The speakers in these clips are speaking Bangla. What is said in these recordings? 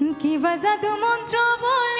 কি বাজাদু মন্ত্র বলে?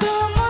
তোমার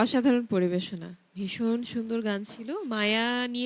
অসাধারণ পরিবেশনা। ভীষণ সুন্দর গান ছিল। মায়া নিয়ে